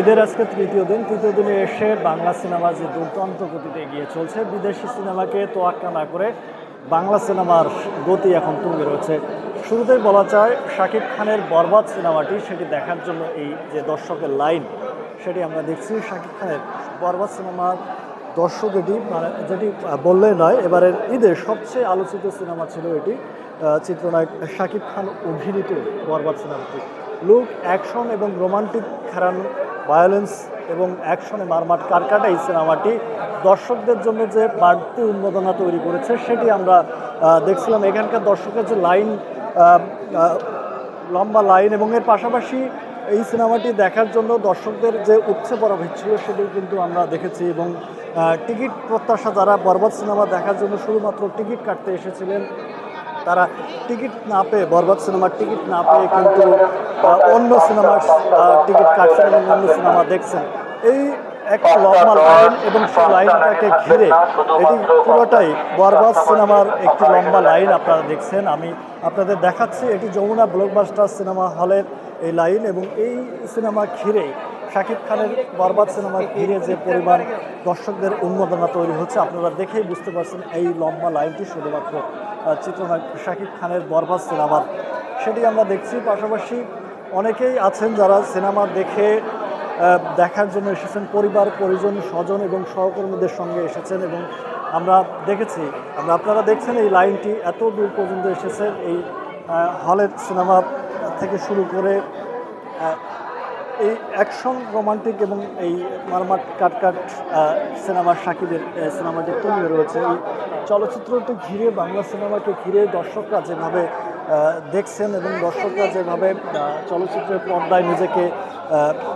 ঈদের আজকে তৃতীয় দিন। তৃতীয় দিনে এসে বাংলা সিনেমা যে দুর্দান্ত গতিতে এগিয়ে চলছে, বিদেশি সিনেমাকে তোয়াক্কা না করে বাংলা সিনেমার গতি এখন তুঙ্গে রয়েছে। শুরুতেই বলা যায়, শাকিব খানের বরবাদ সিনেমাটি সেটি দেখার জন্য এই যে দর্শকের লাইন, সেটি আমরা দেখছি। শাকিব খানের বরবাদ সিনেমার দর্শক এটি মানে যেটি বললে নয়, এবারের ঈদের সবচেয়ে আলোচিত সিনেমা ছিল এটি চিত্রনায়ক শাকিব খান অভিনীত বরবাদ সিনেমাটি। লুক, অ্যাকশন এবং রোমান্টিক খেরানো ভায়োলেন্স এবং অ্যাকশনে মারমাট কারকাটা এই সিনেমাটি। দর্শকদের জন্য যে বাড়তি উন্মাদনা তৈরি করেছে, সেটি আমরা দেখছিলাম। এখানকার দর্শকের যে লাইন লম্বা লাইন এবং এর পাশাপাশি এই সিনেমাটি দেখার জন্য দর্শকদের যে উচ্ছে পড়া ছিল, সেটি কিন্তু আমরা দেখেছি এবং টিকিট প্রত্যাশা যারা বরবাদ সিনেমা দেখার জন্য শুধুমাত্র টিকিট কাটতে এসেছিলেন তারা টিকিট না পেয়ে, বরবাদ সিনেমার টিকিট না পেয়ে কিন্তু অন্য সিনেমার টিকিট কাটছেন এবং অন্য সিনেমা দেখছেন। এই একটা লম্বা লাইন এবং সেই লাইনটাকে ঘিরে এটি পুরোটাই বরবাদ সিনেমার একটি লম্বা লাইন আপনারা দেখছেন। আমি আপনাদের দেখাচ্ছি, এটি যমুনা ব্লকবাস্টার সিনেমা হলের এই লাইন এবং এই সিনেমা ঘিরে শাকিব খানের বরবাদ সিনেমা ঘিরে যে পরিমাণ দর্শকদের উন্মাদনা তৈরি হচ্ছে, আপনারা দেখেই বুঝতে পারছেন এই লম্বা লাইনটি শুধুমাত্র চিত্রনায়ক শাকিব খানের বরবাদ সিনেমার। সেটি আমরা দেখছি। পাশাপাশি অনেকেই আছেন যারা সিনেমা দেখে দেখার জন্য এসেছেন। পরিবার, পরিজন, স্বজন এবং সহকর্মীদের সঙ্গে এসেছেন এবং আমরা দেখেছি, আমরা আপনারা দেখছেন এই লাইনটি এত দূর পর্যন্ত এসেছে এই হলের সিনেমা থেকে শুরু করে এই অ্যাকশন রোমান্টিক এবং এই মারমাট কাটকাট সিনেমার সাকিবের আহ, সিনেমাটি তুলে রয়েছে এই চলচ্চিত্রটি ঘিরে বাংলা সিনেমাকে ঘিরে দর্শকরা যেভাবে দেখছেন এবং দর্শকরা যেভাবে চলচ্চিত্রের পর্দায় নিজেকে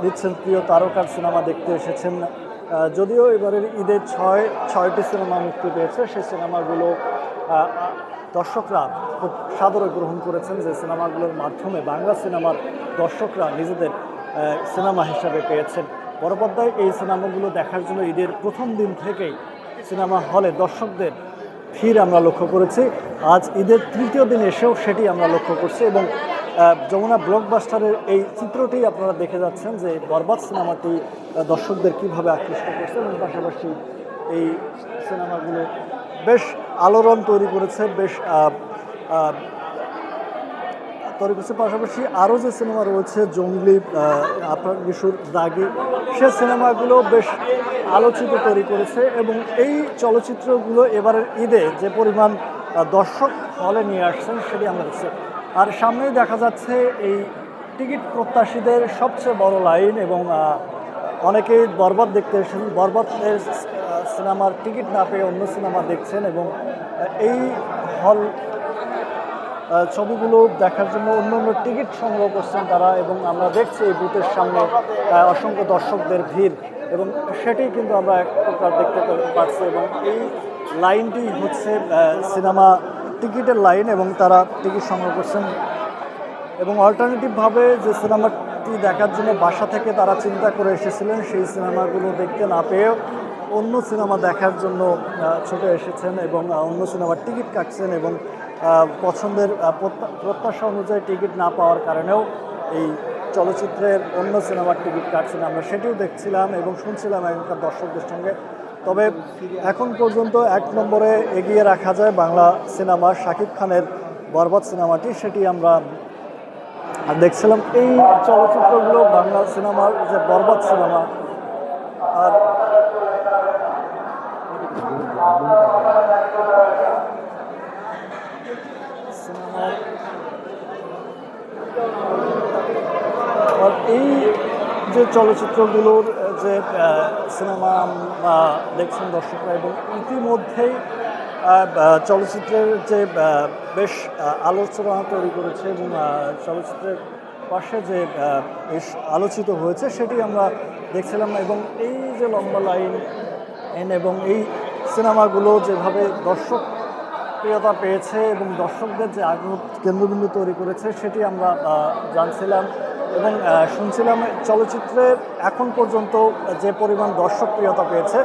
দিচ্ছেন প্রিয় তারকার সিনেমা দেখতে এসেছেন। যদিও এবারের ঈদের ছয় ছয়টি সিনেমা মুক্তি পেয়েছে সেই সিনেমাগুলো দর্শকরা খুব সাদরে গ্রহণ করেছেন যে সিনেমাগুলোর মাধ্যমে বাংলা সিনেমার দর্শকরা নিজেদের সিনেমা হিসাবে পেয়েছেন। পরপর্দায় এই সিনেমাগুলো দেখার জন্য ঈদের প্রথম দিন থেকেই সিনেমা হলে দর্শকদের ভিড় আমরা লক্ষ্য করেছি। আজ ঈদের তৃতীয় দিন এসেও সেটি আমরা লক্ষ্য করছি এবং যমুনা ব্লকবাস্টারের এই চিত্রটি আপনারা দেখে যাচ্ছেন যে বরবাদ সিনেমাটি দর্শকদের কীভাবে আকৃষ্ট করছে এবং পাশাপাশি এই সিনেমাগুলো বেশ আলোড়ন তৈরি করেছে, বেশ আহ, আহ, তৈরি করছে পাশাপাশি আরও যে সিনেমা রয়েছে জঙ্গলি আপনার বিশুর দাগি সে সিনেমাগুলো বেশ আলোচিত তৈরি করেছে এবং এই চলচ্চিত্রগুলো এবারের ঈদে যে পরিমাণ দর্শক হলে নিয়ে আসছেন সেটি আমরা দেখছি। আর সামনেই দেখা যাচ্ছে এই টিকিট প্রত্যাশীদের সবচেয়ে বড় লাইন এবং অনেকেই বরবাদ দেখতে এসেছেন। বরবাদের সিনেমার টিকিট না পেয়ে অন্য সিনেমা দেখছেন এবং এই হল ছবিগুলো দেখার জন্য অন্য অন্য টিকিট সংগ্রহ করছেন তারা এবং আমরা দেখছি এই বুথের সামনে অসংখ্য দর্শকদের ভিড় এবং সেটি কিন্তু আমরা এক প্রকার দেখতে পাচ্ছি এবং এই লাইনটি হচ্ছে সিনেমা টিকিটের লাইন এবং তারা টিকিট সংগ্রহ করছেন এবং অল্টারনেটিভভাবে যে সিনেমাটি দেখার জন্য বাসা থেকে তারা চিন্তা করে এসেছিলেন, সেই সিনেমাগুলো দেখতে না পেয়েও অন্য সিনেমা দেখার জন্য ছুটে এসেছেন এবং অন্য সিনেমার টিকিট কাটছেন এবং পছন্দের প্রত্যা- প্রত্যাশা অনুযায়ী টিকিট না পাওয়ার কারণেও এই চলচ্চিত্রের অন্য সিনেমার টিকিট কাটছেন আমরা। সেটিও দেখছিলাম এবং শুনছিলাম এখানকার দর্শকদের সঙ্গে। তবে এখন পর্যন্ত এক নম্বরে এগিয়ে রাখা যায় বাংলা সিনেমা শাকিব খানের বরবাদ সিনেমাটি। সেটি আমরা দেখছিলাম। এই চলচ্চিত্রগুলো বাংলা সিনেমার যে বরবাদ সিনেমা, আর আর এই যে চলচ্চিত্রগুলোর যে সিনেমা দেখছেন দর্শকরা, এবং ইতিমধ্যেই চলচ্চিত্রের যে বেশ আলোচনা তৈরি করেছে এবং চলচ্চিত্রের পাশে যে বেশ আলোচিত হয়েছে, সেটি আমরা দেখছিলাম এবং এই যে লম্বা লাইন এবং এই সিনেমাগুলো যেভাবে দর্শক প্রিয়তা পেয়েছে এবং দর্শকদের যে আগ্রহ কেন্দ্রবিন্দু তৈরি করেছে, সেটি আমরা জানছিলাম এবং শুনছিলাম চলচ্চিত্রের এখন পর্যন্ত যে পরিমাণ দর্শকপ্রিয়তা পেয়েছে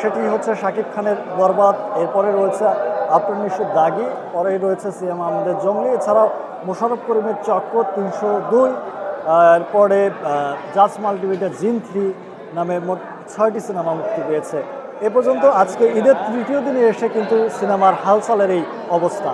সেটি হচ্ছে শাকিব খানের বরবাদ, এরপরে রয়েছে আপনার দাগি, পরেই রয়েছে সিএম আহমেদের জঙ্গলি, এছাড়াও মোশারফ করিমের চক্র তিনশো দুই এরপরে জাজ মাল্টিমিডিয়া জিন থ্রি নামে মোট ছয়টি সিনেমা মুক্তি পেয়েছে। এ পর্যন্ত আজকে ঈদের তৃতীয় দিনে এসে কিন্তু সিনেমার হালচালের এই অবস্থা।